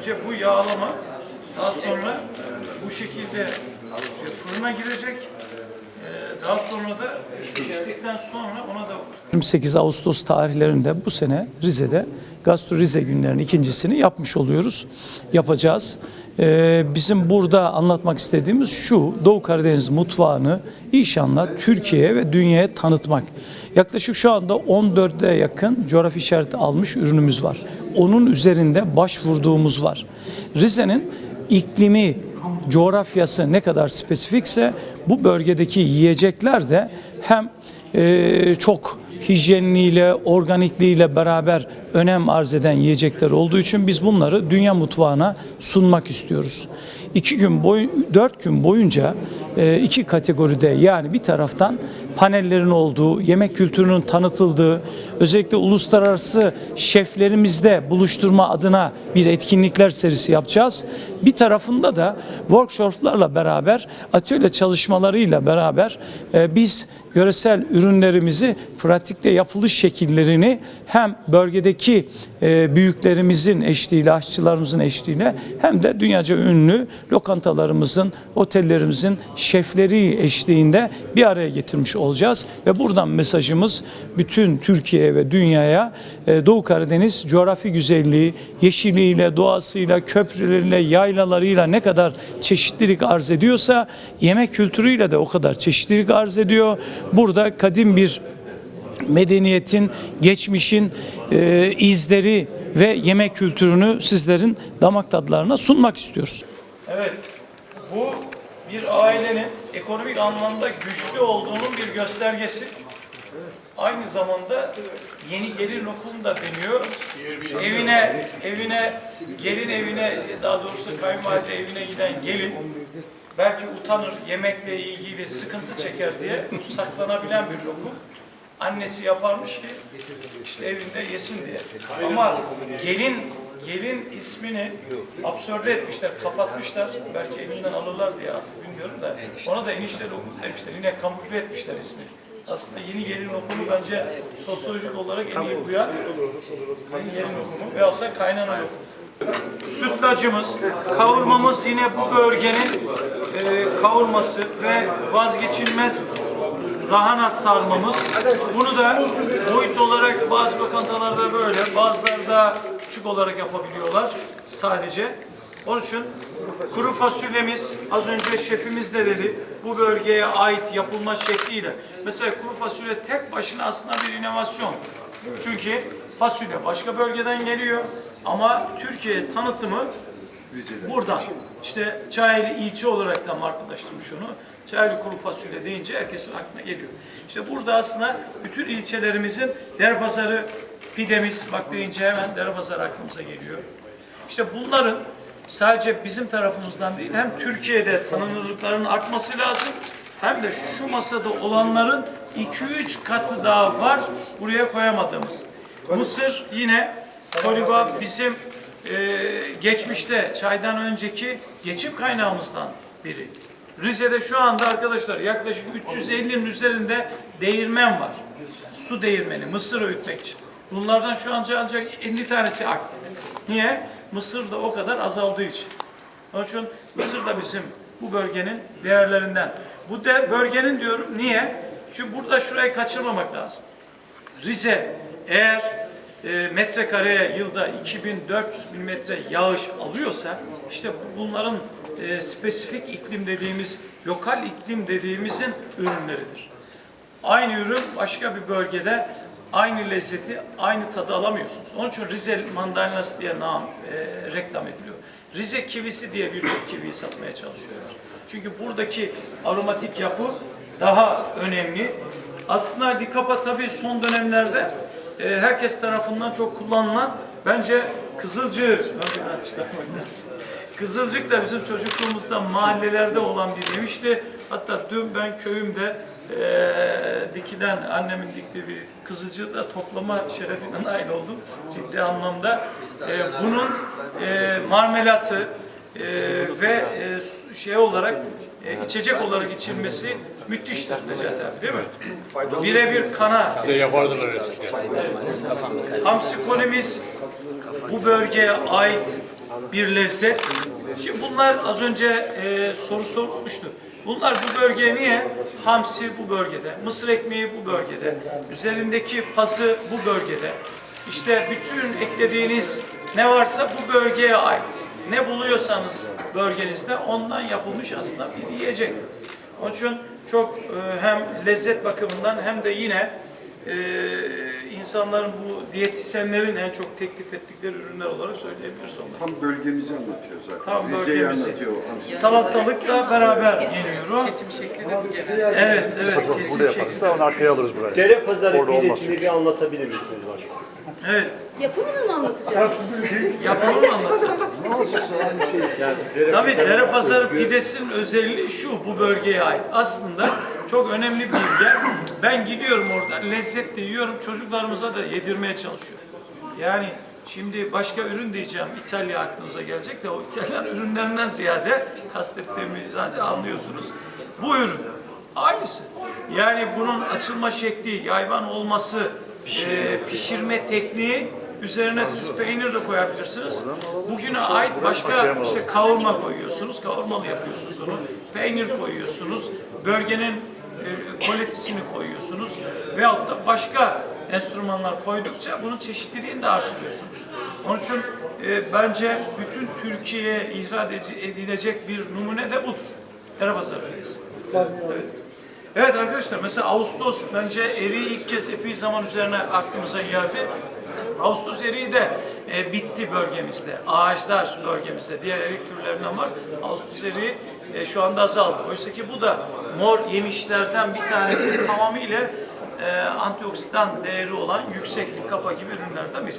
önce bu yağlama daha sonra bu şekilde fırına girecek. Ee, Daha sonra da sonra ona da 28 Ağustos tarihlerinde bu sene Rize'de Gastro Rize günlerinin ikincisini yapmış oluyoruz. Yapacağız. Ee, bizim burada anlatmak istediğimiz şu Doğu Karadeniz mutfağını inşallah Türkiye'ye ve dünyaya tanıtmak. Yaklaşık şu anda 14'e yakın coğrafi işareti almış ürünümüz var. Onun üzerinde başvurduğumuz var. Rize'nin iklimi, coğrafyası ne kadar spesifikse bu bölgedeki yiyecekler de hem e, çok hijyenliğiyle, organikliğiyle beraber önem arz eden yiyecekler olduğu için biz bunları dünya mutfağına sunmak istiyoruz. İki gün boy, dört gün boyunca e, iki kategoride yani bir taraftan panellerin olduğu, yemek kültürünün tanıtıldığı, özellikle uluslararası şeflerimizde buluşturma adına bir etkinlikler serisi yapacağız. Bir tarafında da workshoplarla beraber, atölye çalışmalarıyla beraber e, biz yöresel ürünlerimizi pratikte yapılış şekillerini hem bölgedeki e, büyüklerimizin eşliğiyle, aşçılarımızın eşliğiyle hem de dünyaca ünlü lokantalarımızın, otellerimizin şefleri eşliğinde bir araya getirmiş olacağız. Ve buradan mesajımız bütün Türkiye ve dünyaya e, Doğu Karadeniz coğrafi güzelliği, yeşiliyle, doğasıyla, köprüleriyle, yaylalarıyla ne kadar çeşitlilik arz ediyorsa yemek kültürüyle de o kadar çeşitlilik arz ediyor. Burada kadim bir medeniyetin, geçmişin e, izleri ve yemek kültürünü sizlerin damak tadlarına sunmak istiyoruz. Evet, bu bir ailenin ekonomik anlamda güçlü olduğunun bir göstergesi. Aynı zamanda yeni gelin lokum da deniyor. Evine, evine, gelin evine, daha doğrusu kayınvalide evine giden gelin belki utanır, yemekle ilgili sıkıntı çeker diye saklanabilen bir lokum. Annesi yaparmış ki işte evinde yesin diye. Ama gelin gelin ismini absörde etmişler, kapatmışlar. Belki evinden alırlar diye artık bilmiyorum da. Ona da enişte lokum demişler. Yine kamufle etmişler ismi. Aslında yeni gelin lokumu bence sosyolojik olarak en iyi uyan yeni gelin lokumu veyahut da kaynana lokumu. Sütlacımız, kavurmamız yine bu bölgenin e, kavurması ve vazgeçilmez lahana sarmamız. Bunu da boyut olarak bazı lokantalarda böyle, bazıları da küçük olarak yapabiliyorlar sadece. Onun için kuru fasulyemiz, az önce şefimiz de dedi, bu bölgeye ait yapılma şekliyle. Mesela kuru fasulye tek başına aslında bir inovasyon. Çünkü fasulye başka bölgeden geliyor ama Türkiye tanıtımı buradan. İşte Çayeli ilçe olarak da markalaştırmış onu. Çayeli kuru fasulye deyince herkesin aklına geliyor. İşte burada aslında bütün ilçelerimizin Derpazarı pidemiz bak deyince hemen Derpazarı aklımıza geliyor. İşte bunların sadece bizim tarafımızdan değil hem Türkiye'de tanınırlıklarının artması lazım hem de şu masada olanların 2-3 katı daha var buraya koyamadığımız. Mısır yine koliba bizim e, geçmişte çaydan önceki geçim kaynağımızdan biri. Rize'de şu anda arkadaşlar yaklaşık 350'nin üzerinde değirmen var. Su değirmeni, mısır öğütmek için. Bunlardan şu an ancak 50 tanesi aktif. Niye? Mısır da o kadar azaldığı için. Onun için Mısır da bizim bu bölgenin değerlerinden. Bu de bölgenin diyorum niye? Çünkü burada şurayı kaçırmamak lazım. Rize eğer e, metrekareye yılda 2400 milimetre yağış alıyorsa işte bu- bunların e, spesifik iklim dediğimiz, lokal iklim dediğimizin ürünleridir. Aynı ürün başka bir bölgede aynı lezzeti, aynı tadı alamıyorsunuz. Onun için Rize mandalinası diye nam e, reklam ediliyor. Rize kivisi diye birçok kiviyi satmaya çalışıyorlar. Çünkü buradaki aromatik yapı daha önemli. Aslında likapa tabii son dönemlerde e, herkes tarafından çok kullanılan bence kızılcığı ön plana çıkarmak lazım. Kızılcık da bizim çocukluğumuzda mahallelerde olan bir yemişti. Hatta dün ben köyümde eee dikilen, annemin diktiği bir kızılcığı da toplama şerefine nail oldum. Ciddi anlamda. Eee, bunun eee, marmelatı eee, ve su- şey olarak eee, içecek olarak içilmesi müthiştir Necati abi değil mi? Birebir kana Size yapardılar eskiden. Hamsi kolimiz bu bölgeye ait bir lezzet. Şimdi bunlar az önce e, soru sorulmuştu. Bunlar bu bölgeye niye? Hamsi bu bölgede, mısır ekmeği bu bölgede, üzerindeki pazı bu bölgede. İşte bütün eklediğiniz ne varsa bu bölgeye ait. Ne buluyorsanız bölgenizde ondan yapılmış aslında bir yiyecek. Onun için çok e, hem lezzet bakımından hem de yine e, insanların bu diyetisyenlerin en çok teklif ettikleri ürünler olarak söyleyebiliriz onları. Tam bölgemizi anlatıyor zaten. Tam Rize'yi bölgemizi. anlatıyor. Salatalıkla beraber geliyor o. Kesim şekli de bu genelde. Evet, evet, Burada kesin yaparız şekli. da onu arkaya alırız buraya. Dere pazarı Orada olmaz pidesini bir anlatabilir misiniz başkanım? Evet, Yapımını mı anlatacağım? yapalım anlatsın. Yani dere Tabii dere pazarı pidesinin özelliği şu, bu bölgeye ait. Aslında çok önemli bir yer. Ben gidiyorum orada, lezzetli yiyorum, çocuklarımıza da yedirmeye çalışıyorum. Yani şimdi başka ürün diyeceğim, İtalya aklınıza gelecek de o İtalyan ürünlerinden ziyade kastettiğimi zaten anlıyorsunuz. Bu ürün aynısı. Yani bunun açılma şekli, yayvan olması, e, pişirme tekniği Üzerine siz peynir de koyabilirsiniz. Bugüne ait başka işte kavurma koyuyorsunuz, kavurmalı yapıyorsunuz onu. Peynir koyuyorsunuz, bölgenin e, kvalitesini koyuyorsunuz. Veyahut da başka enstrümanlar koydukça bunun çeşitliliğini de artırıyorsunuz. Onun için e, bence bütün Türkiye'ye ihraç edilecek bir numune de budur. Erabazarı pidesi. Evet. Evet arkadaşlar mesela Ağustos bence eriği ilk kez epey zaman üzerine aklımıza geldi. Ağustos eriği de e, bitti bölgemizde. Ağaçlar bölgemizde. Diğer erik türlerinden var. Ağustos eriği e, şu anda azaldı. Oysa ki bu da mor yemişlerden bir tanesi tamamıyla e, antioksidan değeri olan yükseklik kapa gibi ürünlerden biri.